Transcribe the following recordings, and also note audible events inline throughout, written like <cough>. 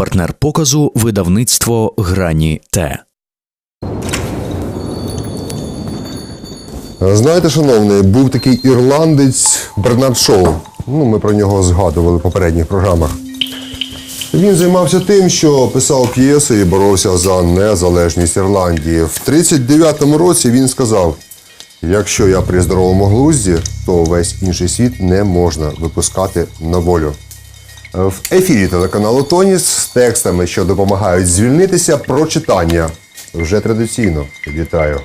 Партнер показу видавництво Грані Т. Знаєте, шановний, був такий ірландець Бернард Шоу. Ну, ми про нього згадували в попередніх програмах. Він займався тим, що писав п'єси і боровся за незалежність Ірландії. В 39-му році він сказав: якщо я при здоровому глузді, то весь інший світ не можна випускати на волю. В ефірі телеканалу Тоніс з текстами, що допомагають звільнитися, про читання. Вже традиційно вітаю.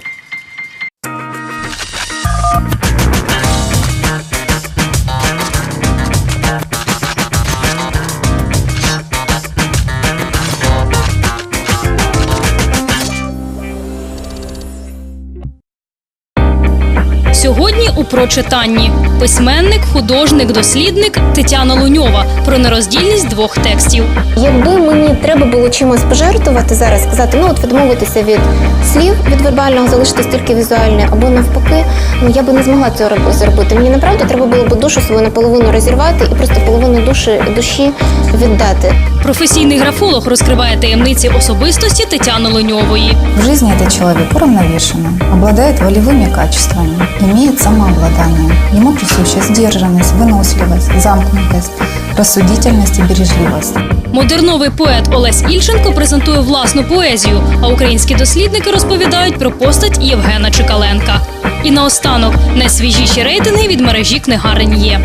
Прочитанні письменник, художник, дослідник Тетяна Луньова про нероздільність двох текстів. Якби мені треба було чимось пожертвувати зараз, сказати, ну от відмовитися від слів від вербального, залишитись тільки візуальне, або навпаки, ну я би не змогла цього роб- зробити. Мені направду треба було б душу свою наполовину розірвати і просто половину душі душі віддати. Професійний графолог розкриває таємниці особистості Тетяни Луньової. В жизни этот человек уравновешенный, обладает волевыми качествами, имеет самообладание. Ему присуща сдержанность, выносливость, замкнутость, рассудительность и бережливость. Модерновий поет Олесь Ільченко презентує власну поезію, а українські дослідники розповідають про постать Євгена Чекаленка. І наостанок найсвіжіші рейтинги від мережі книгарень є.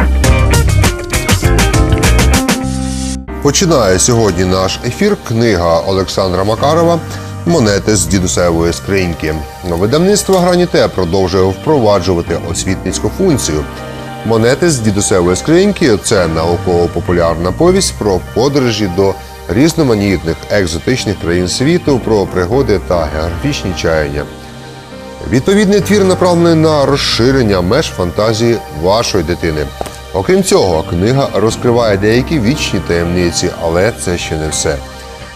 Починає сьогодні наш ефір книга Олександра Макарова Монети з дідусевої скриньки. Видавництво Граніте продовжує впроваджувати освітницьку функцію. Монети з дідусевої скриньки це науково-популярна повість про подорожі до різноманітних екзотичних країн світу, про пригоди та географічні чаяння. Відповідний твір направлений на розширення меж фантазії вашої дитини. Окрім цього, книга розкриває деякі вічні таємниці, але це ще не все.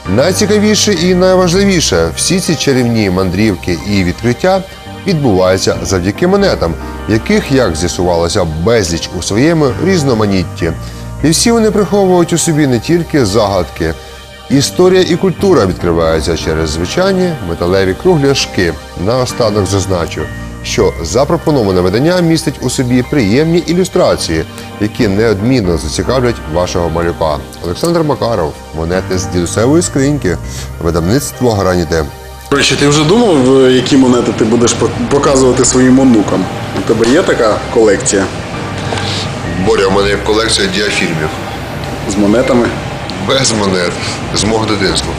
Найцікавіше і найважливіше всі ці чарівні мандрівки і відкриття відбуваються завдяки монетам, яких, як з'ясувалося, безліч у своєму різноманітті. І всі вони приховують у собі не тільки загадки. Історія і культура відкриваються через звичайні металеві кругляшки. Наостанок зазначу, що запропоноване видання містить у собі приємні ілюстрації, які неодмінно зацікавлять вашого малюка. Олександр Макаров, монети з дідусевої скриньки, видавництво Граніте. До речі, ти вже думав, е, які монети ти будеш показувати своїм онукам? У тебе є така колекція Боря, у мене є колекція діафільмів. з монетами? Без монет, з мого дитинства.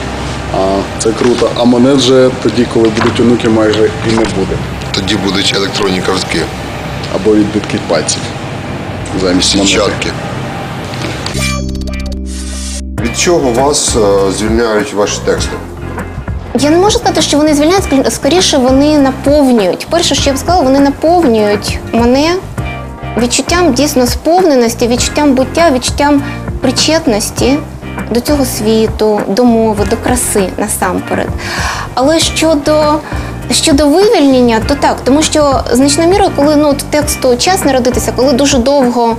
А, це круто. А монет же тоді, коли будуть онуки, майже і не буде. Тоді будуть електронні картки, Або відбитки пальців замість сітчатки. Від чого вас е, звільняють ваші тексти? Я не можу сказати, що вони звільняють, ск- скоріше вони наповнюють. Перше, що я б сказала, вони наповнюють мене відчуттям дійсно сповненості, відчуттям буття, відчуттям причетності до цього світу, до мови, до краси насамперед. Але щодо Щодо вивільнення, то так, тому що значною мірою, коли ну тексту час народитися, коли дуже довго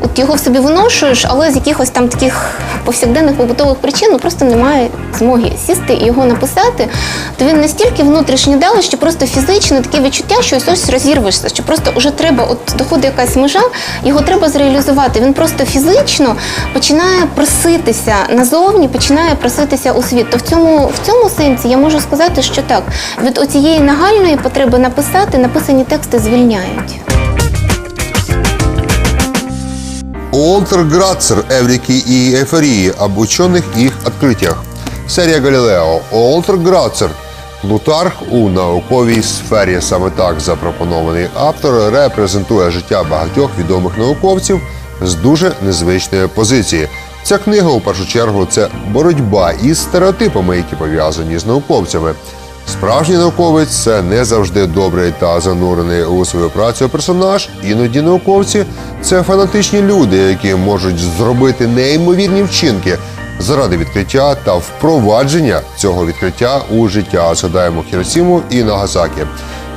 от його в собі виношуєш, але з якихось там таких повсякденних побутових причин ну, просто немає змоги сісти і його написати, то він настільки внутрішньо дали, що просто фізично таке відчуття, що ось ось розірвешся, що просто вже треба, от доходить якась межа, його треба зреалізувати. Він просто фізично починає проситися назовні, починає проситися у світ. То в цьому, в цьому сенсі я можу сказати, що так, від оцієї нагальної потреби написати, написані тексти звільняють. Уолтер Грацер «Эврики и эйфории» об ученых и их открытиях. Серія Галілео. Уолтер Грацер. Плутарх у науковій сфері. Саме так запропонований автор репрезентує життя багатьох відомих науковців з дуже незвичної позиції. Ця книга у першу чергу це боротьба із стереотипами, які пов'язані з науковцями. Справжній науковець це не завжди добрий та занурений у свою працю персонаж. Іноді науковці це фанатичні люди, які можуть зробити неймовірні вчинки заради відкриття та впровадження цього відкриття у життя. Згадаємо Хіросіму і Нагасакі.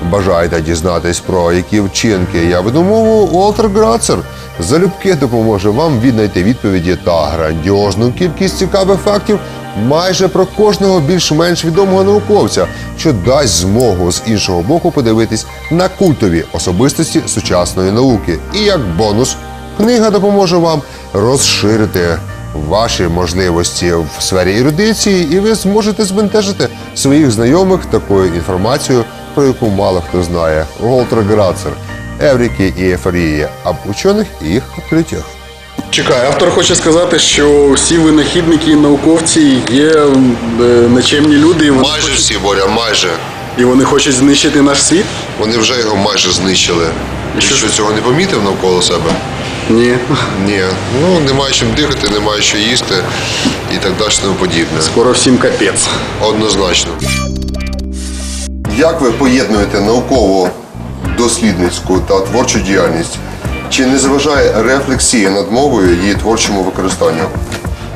Бажаєте дізнатись про які вчинки я веду мову, Уолтер Грацер залюбки допоможе вам віднайти відповіді та грандіозну кількість цікавих фактів майже про кожного більш-менш відомого науковця, що дасть змогу з іншого боку подивитись на культові особистості сучасної науки. І як бонус, книга допоможе вам розширити ваші можливості в сфері ерудиції, і ви зможете збентежити своїх знайомих такою інформацією, про яку мало хто знає. Волтер Грацер, Евріки і Ефорії, об учених і їх відкриттях. Чекай, автор хоче сказати, що всі винахідники і науковці є е, нечемні люди, і вони, Майже всі, Боря, майже. і вони хочуть знищити наш світ? Вони вже його майже знищили. Ти що? що цього не помітив навколо себе? Ні. Ні. Ну, немає чим дихати, немає що їсти і так далі тому подібне. Скоро всім капець. Однозначно. Як ви поєднуєте наукову дослідницьку та творчу діяльність? Чи не заважає рефлексія над мовою її творчому використанню?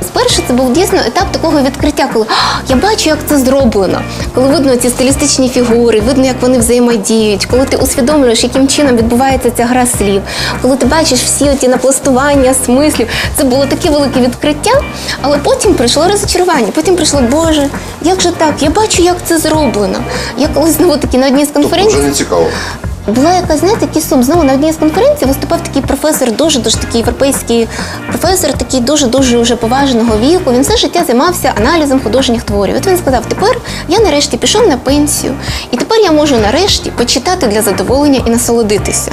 Спершу це був дійсно етап такого відкриття, коли я бачу, як це зроблено. Коли видно ці стилістичні фігури, видно, як вони взаємодіють, коли ти усвідомлюєш, яким чином відбувається ця гра слів, коли ти бачиш всі ті напластування смислів. Це було таке велике відкриття, але потім прийшло розочарування. Потім прийшло, Боже, як же так? Я бачу, як це зроблено. Я колись знову таки на одній з Тобто конференцій. вже не цікаво. Була якась, знаєте, такий сум. Знову на одній з конференцій виступав такий професор, дуже дуже такий європейський професор, такий дуже дуже вже поважного віку. Він все життя займався аналізом художніх творів. От він сказав: тепер я нарешті пішов на пенсію, і тепер я можу нарешті почитати для задоволення і насолодитися.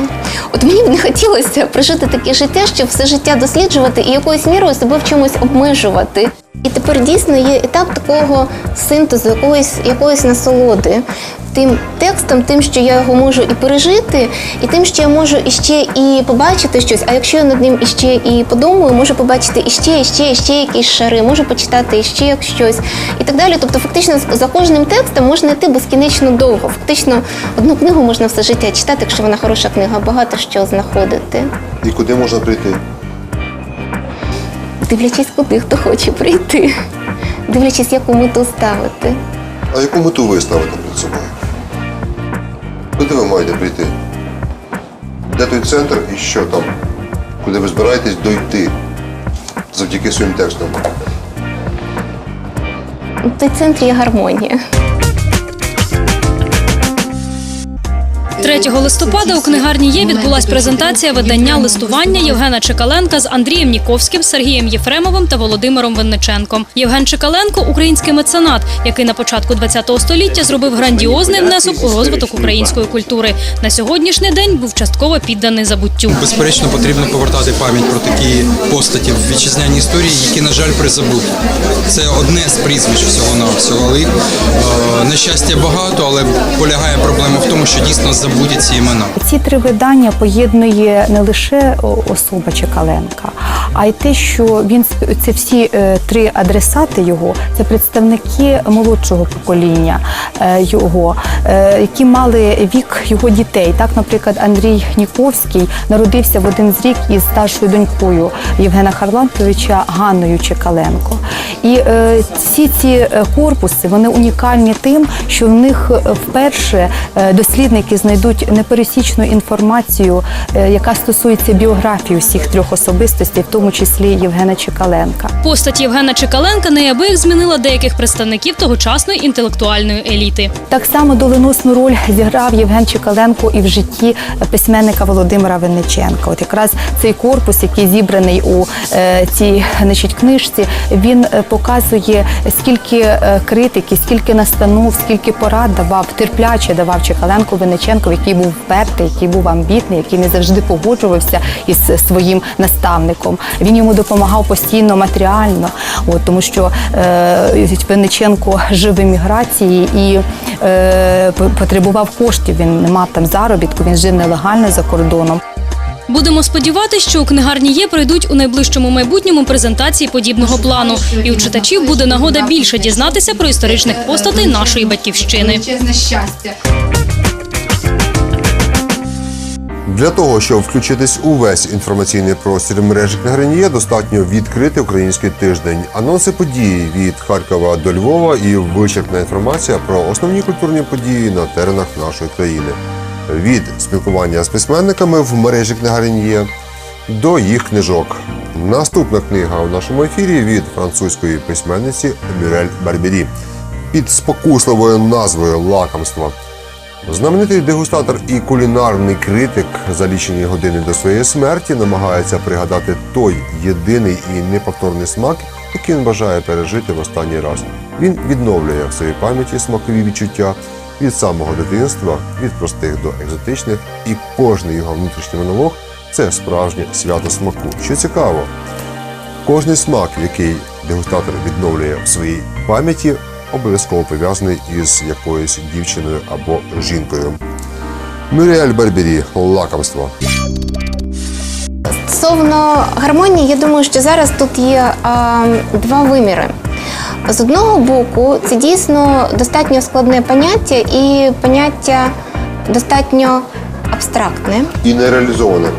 От мені б не хотілося прожити таке життя, щоб все життя досліджувати і якоюсь мірою себе в чомусь обмежувати. І тепер дійсно є етап такого синтезу, якоїсь, якоїсь насолоди. Тим текстом, тим, що я його можу і пережити, і тим, що я можу іще і побачити щось. А якщо я над ним іще і подумаю, можу побачити іще, іще, іще якісь шари, можу почитати іще як щось і так далі. Тобто, фактично, за кожним текстом можна йти безкінечно довго. Фактично, одну книгу можна все життя читати, якщо вона хороша книга, багато що знаходити. І куди можна прийти? Дивлячись, куди хто хоче прийти, дивлячись, яку мету ставити. А яку мету ви ставите перед собою? Куди ви маєте прийти? Де той центр і що там? Куди ви збираєтесь дойти завдяки своїм текстам? В той центрі є гармонія. 3 листопада у книгарні є відбулась презентація видання листування Євгена Чекаленка з Андрієм Ніковським, Сергієм Єфремовим та Володимиром Винниченком. Євген Чекаленко український меценат, який на початку ХХ століття зробив грандіозний внесок у розвиток української культури. На сьогоднішній день був частково підданий забуттю. Безперечно, потрібно повертати пам'ять про такі постаті в вітчизняній історії, які, на жаль, призабуті. Це одне з прізвищ всього на всього, е, нещастя багато, але полягає проблема в тому, що дійсно забуті ці імена. Ці три видання поєднує не лише особа Чекаленка, а й те, що він це всі е, три адресати його, це представники молодшого покоління е, його, е, які мали вік його дітей. Так, наприклад, Андрій Ніковський народився в один з рік із старшою донькою Євгена Харламповича Ганною Чекаленко. І всі ці корпуси вони унікальні тим, що в них вперше дослідники знайдуть непересічну інформацію, е, яка стосується біографії всіх трьох особистостей, в тому числі Євгена Чекаленка. Постать Євгена Чекаленка неабияк змінила деяких представників тогочасної інтелектуальної еліти. Так само доленосну роль зіграв Євген Чекаленко і в житті письменника Володимира Винниченка. От якраз цей корпус, який зібраний у е, цій значить, книжці, він е, показує, скільки критики, скільки настанов, скільки порад давав, терпляче давав Чекаленко Винниченко, який був впертий, який був амбітний, який не завжди погоджувався із своїм наставником. Він йому допомагав постійно матеріально, от, тому що е, Винниченко жив в еміграції і е, потребував коштів. Він не мав там заробітку, він жив нелегально за кордоном. Будемо сподіватися, що у книгарні є пройдуть у найближчому майбутньому презентації подібного плану, і у читачів буде нагода більше дізнатися про історичних постатей нашої батьківщини. Для того, щоб включитись у весь інформаційний простір мережі книгарні, достатньо відкрити український тиждень, анонси події від Харкова до Львова і вичерпна інформація про основні культурні події на теренах нашої країни. Від спілкування з письменниками в мережі книгарні до їх книжок. Наступна книга у нашому ефірі від французької письменниці Мюрель Барбері під спокусливою назвою Лакомство. Знаменитий дегустатор і кулінарний критик за лічені години до своєї смерті намагається пригадати той єдиний і неповторний смак, який він бажає пережити в останній раз. Він відновлює в своїй пам'яті смакові відчуття від самого дитинства, від простих до екзотичних, і кожний його внутрішній монолог це справжнє свято смаку. Що цікаво, кожний смак, який дегустатор відновлює в своїй пам'яті, обов'язково пов'язаний із якоюсь дівчиною або жінкою. Мюріель Барбері лакомство. Стосовно гармонії, я думаю, що зараз тут є а, два виміри. З одного боку, це дійсно достатньо складне поняття і поняття достатньо абстрактне. І нереалізоване.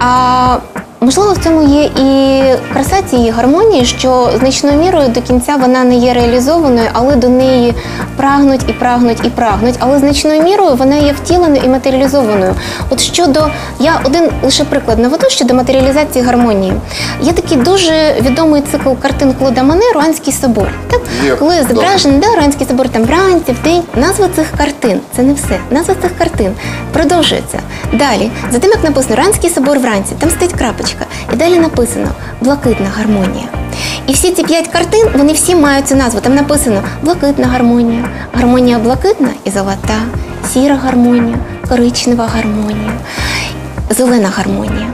А можливо, в цьому є і краса цієї гармонії, що значною мірою до кінця вона не є реалізованою, але до неї прагнуть і прагнуть і прагнуть. Але значною мірою вона є втіленою і матеріалізованою. От щодо я один лише приклад наведу щодо матеріалізації гармонії. Є такий дуже відомий цикл картин Клода Мане Руанський собор. Так, Є, коли зображений да, Руанський собор там вранці, вдень. Назва цих картин це не все. Назва цих картин продовжується. Далі, за тим, як написано Руанський собор вранці, там стоїть крапочка. І далі написано блакитна гармонія. І всі ці п'ять картин, вони всі мають цю назву. Там написано блакитна гармонія, гармонія блакитна і золота, сіра гармонія, коричнева гармонія, зелена гармонія.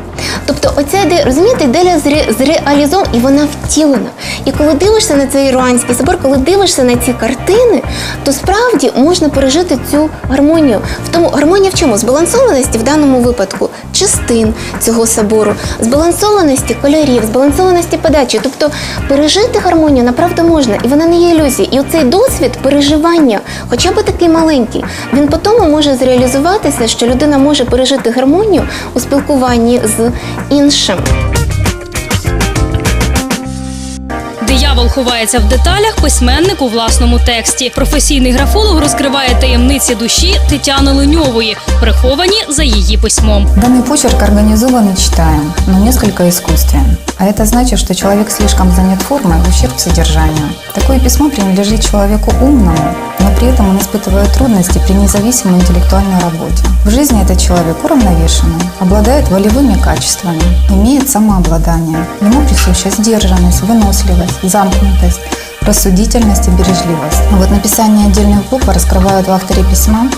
Тобто оця ідея, розумієте, ідея зре, зреалізована і вона втілена. І коли дивишся на цей руанський собор, коли дивишся на ці картини, то справді можна пережити цю гармонію. В тому гармонія в чому? Збалансованості в даному випадку частин цього собору, збалансованості кольорів, збалансованості подачі. Тобто пережити гармонію направду можна, і вона не є ілюзією. І оцей досвід переживання, хоча б такий маленький, він потім може зреалізуватися, що людина може пережити гармонію у спілкуванні з іншим. Диявол ховається в деталях, письменник у власному тексті. Професійний графолог розкриває таємниці душі Тетяни Леньової, приховані за її письмом. Даний почерк організовано читаємо, але но несколько искусствен. А это значит, что человек слишком занят формой в ущерб содержанию. Такое письмо принадлежит человеку умному, но при этом он испытывает трудности при независимой интеллектуальной работе. В жизни этот человек уравновешенный, обладает волевыми качествами, имеет самообладание. Ему присуща сдержанность, выносливость, замкнутость, рассудительность и бережливость. А вот написание отдельных букв раскрывают в авторе письма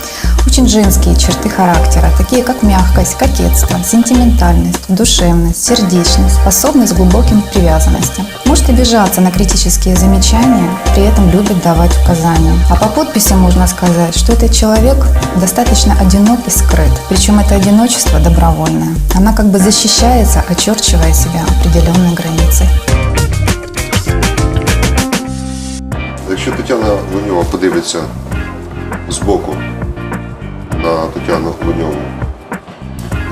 очень женские черты характера, такие как мягкость, кокетство, сентиментальность, душевность, сердечность, способность к глубоким привязанностям. Может обижаться на критические замечания, при этом любит давать указания. А по подписи можно сказать, что этот человек достаточно одинок и скрыт. Причем это одиночество добровольное. Она как бы защищается, очерчивая себя определенной границей. Якщо Тетяна Луньова подивиться збоку на Тетяну Луньову,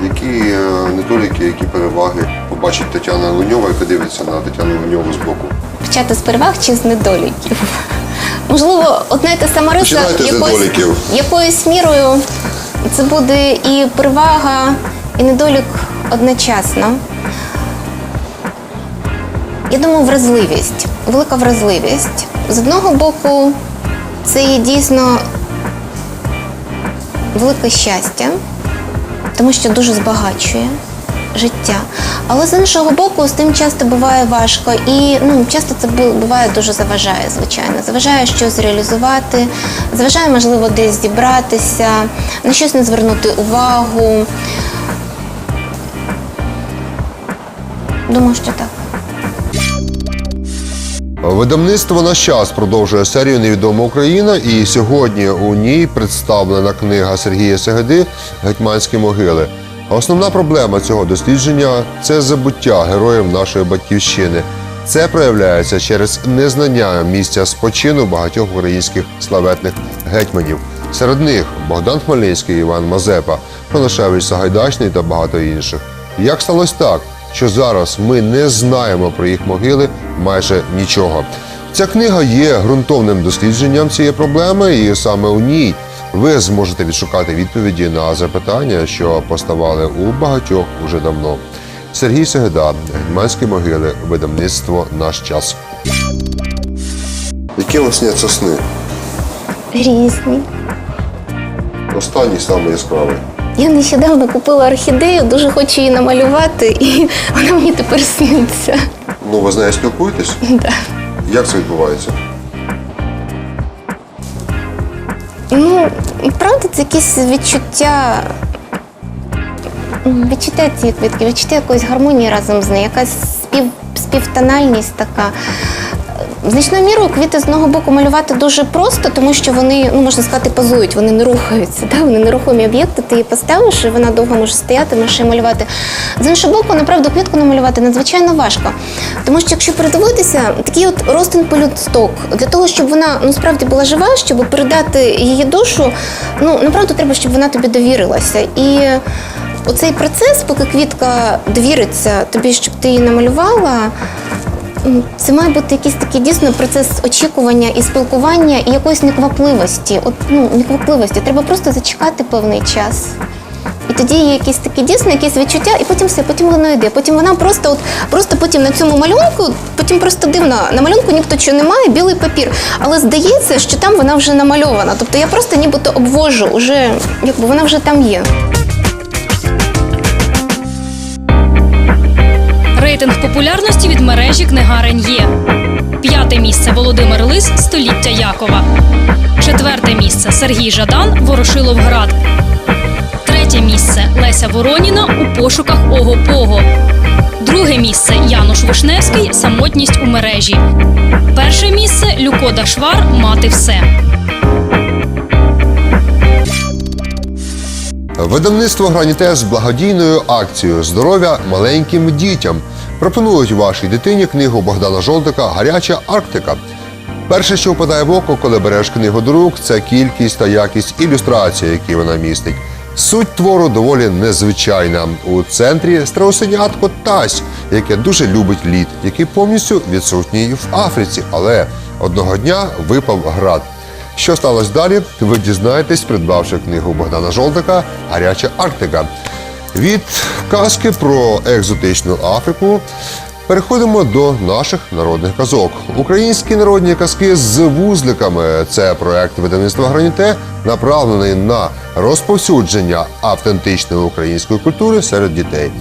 які е, недоліки, які переваги побачить Тетяна Луньова і подивиться на Тетяну Луньову збоку? Почати з переваг чи з недоліків? Можливо, одна й та сама риса недоліків. якоюсь мірою це буде і перевага, і недолік одночасно. Я думаю, вразливість, велика вразливість. З одного боку, це є дійсно велике щастя, тому що дуже збагачує життя. Але з іншого боку, з тим часто буває важко. І ну, часто це буває дуже заважає, звичайно. Заважає щось реалізувати, заважає, можливо, десь зібратися, на щось не звернути увагу. Думаю, що так. Видавництво «Наш час» продовжує серію Невідома Україна, і сьогодні у ній представлена книга Сергія Сегеди Гетьманські могили. Основна проблема цього дослідження це забуття героїв нашої батьківщини. Це проявляється через незнання місця спочину багатьох українських славетних гетьманів. Серед них Богдан Хмельницький, Іван Мазепа, Коношевич Сагайдачний та багато інших. Як сталося так, що зараз ми не знаємо про їх могили майже нічого? Ця книга є ґрунтовним дослідженням цієї проблеми, і саме у ній ви зможете відшукати відповіді на запитання, що поставали у багатьох уже давно. Сергій Сегеда, Гетьманські могили, видавництво Наш час. Які вам сняться сни? Різні. Останній саме яскравий. Я нещодавно купила орхідею, дуже хочу її намалювати, і <laughs> вона мені тепер сниться. Ну, ви з нею спілкуєтесь? <laughs> Да. Як це відбувається? Ну, правда, це якесь відчуття. Відчуття цієї квітки, відчуття якоїсь гармонії разом з нею, якась спів, співтональність така. Значною мірою квіти з одного боку малювати дуже просто, тому що вони, ну можна сказати, позують, вони не рухаються. Да? Вони нерухомі об'єкти, ти її поставиш, і вона довго може стояти, можеш її малювати. З іншого боку, направду, квітку намалювати надзвичайно важко. Тому що якщо придивитися, такий от ростин полюсток, для того, щоб вона ну, справді була жива, щоб передати її душу, ну направду треба, щоб вона тобі довірилася. І оцей процес, поки квітка довіриться тобі, щоб ти її намалювала. Це має бути якийсь такий дійсно процес очікування і спілкування і якоїсь неквапливості. От ну неквапливості. Треба просто зачекати певний час. І тоді є якісь такі дійсно якісь відчуття, і потім все, потім воно йде. Потім вона просто, от просто потім на цьому малюнку, потім просто дивно. На малюнку ніхто чого немає, білий папір. Але здається, що там вона вже намальована. Тобто я просто нібито обвожу, уже якби вона вже там є. Рейтинг популярності від мережі книгарень є. П'яте місце Володимир Лис Століття Якова. Четверте місце Сергій Жадан Ворошиловград. Третє місце Леся Вороніна у пошуках Ого-Пого. Друге місце Януш Вишневський Самотність у мережі. Перше місце Люкода Швар Мати все. Видавництво Граніте з благодійною акцією Здоров'я маленьким дітям пропонують вашій дитині книгу Богдана Жолдика Гаряча Арктика. Перше, що впадає в око, коли береш книгу до рук, це кількість та якість ілюстрацій, які вона містить. Суть твору доволі незвичайна. У центрі страусенятко Тась, яке дуже любить лід, який повністю відсутній в Африці, але одного дня випав град. Що сталося далі? Ви дізнаєтесь, придбавши книгу Богдана Жолдика Гаряча Арктика. Від казки про екзотичну Африку переходимо до наших народних казок. Українські народні казки з вузликами це проект видавництва Граніте, направлений на розповсюдження автентичної української культури серед дітей.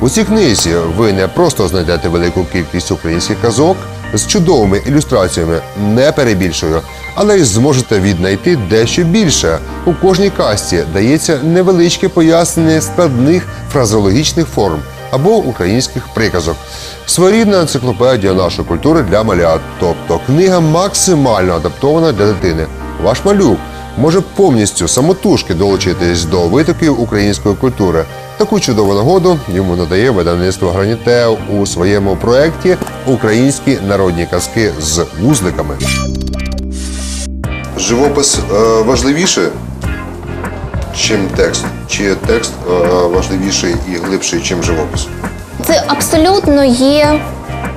У цій книзі ви не просто знайдете велику кількість українських казок з чудовими ілюстраціями, не перебільшую, але й зможете віднайти дещо більше. У кожній казці дається невеличке пояснення складних фразеологічних форм або українських приказок. Своєрідна енциклопедія нашої культури для малят, тобто книга максимально адаптована для дитини. Ваш малюк може повністю самотужки долучитись до витоків української культури. Таку чудову нагоду йому надає видавництво Граніте у своєму проєкті Українські народні казки з вузликами. Живопис е, важливіше, чим текст? Чи текст е, важливіший і глибший, чим живопис? Це абсолютно є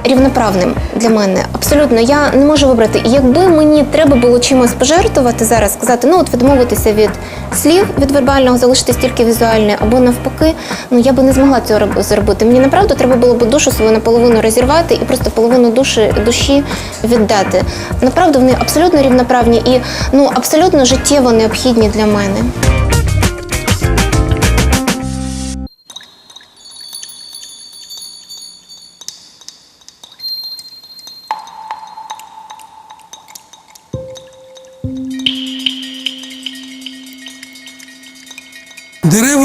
рівноправним для мене. Абсолютно, я не можу вибрати. Якби мені треба було чимось пожертвувати зараз, сказати, ну от відмовитися від слів, від вербального, залишитись тільки візуальне, або навпаки, ну я би не змогла цього зробити. Мені направду треба було б душу свою наполовину розірвати і просто половину душі душі віддати. Направду вони абсолютно рівноправні і ну абсолютно життєво необхідні для мене.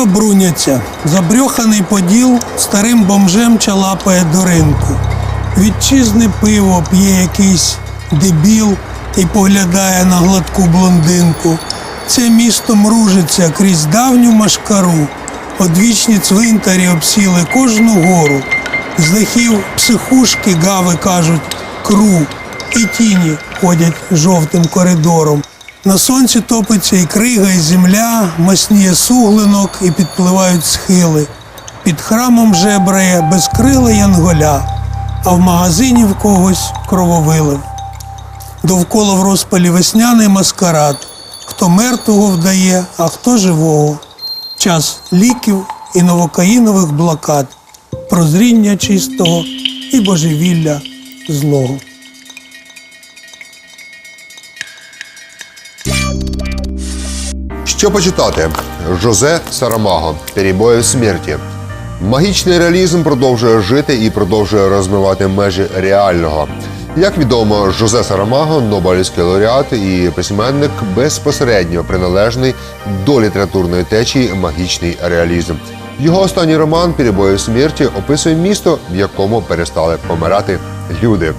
Бруняться, забрьоханий поділ старим бомжем чалапає до ринку. Вітчизни пиво п'є якийсь дебіл і поглядає на гладку блондинку. Це місто мружиться крізь давню машкару. Одвічні цвинтарі обсіли кожну гору. З дахів психушки гави кажуть кру, і тіні ходять жовтим коридором. На сонці топиться і крига, і земля, масніє суглинок і підпливають схили. Під храмом жебрає безкрила янголя, а в магазині в когось крововилив. Довкола в розпалі весняний маскарад. хто мертвого вдає, а хто живого. Час ліків і новокаїнових блокад, прозріння чистого і божевілля злого. Що почитати? Жозе Сарамаго Перебої в смерті. Магічний реалізм продовжує жити і продовжує розмивати межі реального. Як відомо, Жозе Сарамаго Нобелівський лауреат і письменник безпосередньо приналежний до літературної течії магічний реалізм. Його останній роман Перебої в смерті описує місто, в якому перестали помирати люди.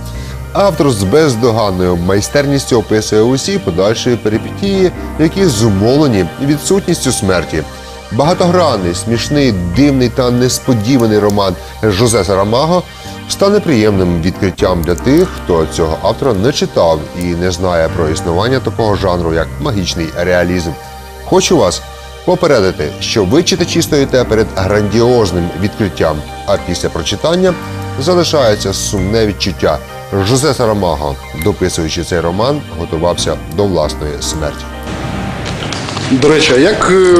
Автор з бездоганною майстерністю описує усі подальші перипетії, які зумовлені відсутністю смерті. Багатогранний, смішний, дивний та несподіваний роман Жозе Сарамаго стане приємним відкриттям для тих, хто цього автора не читав і не знає про існування такого жанру, як магічний реалізм. Хочу вас попередити, що ви читачі стоїте перед грандіозним відкриттям, а після прочитання залишається сумне відчуття. Жозе Сарамаго, дописуючи цей роман, готувався до власної смерті. До речі, а як е,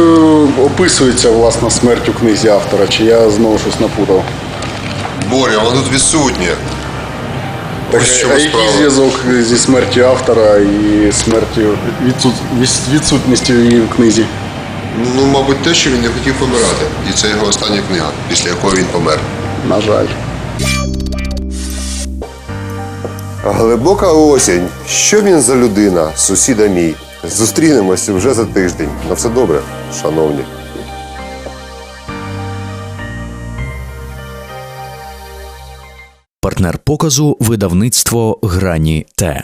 описується власна смерть у книзі автора? Чи я знову щось напутав? Боря, воно тут відсутнє. Так, а який зв'язок зі смертю автора і смертю відсут... відсутністю її в книзі? Ну, мабуть, те, що він не хотів помирати. І це його остання книга, після якої він помер. На жаль. Глибока осінь. Що він за людина, сусіда мій? Зустрінемося вже за тиждень. На все добре, шановні. Партнер показу видавництво Грані Т.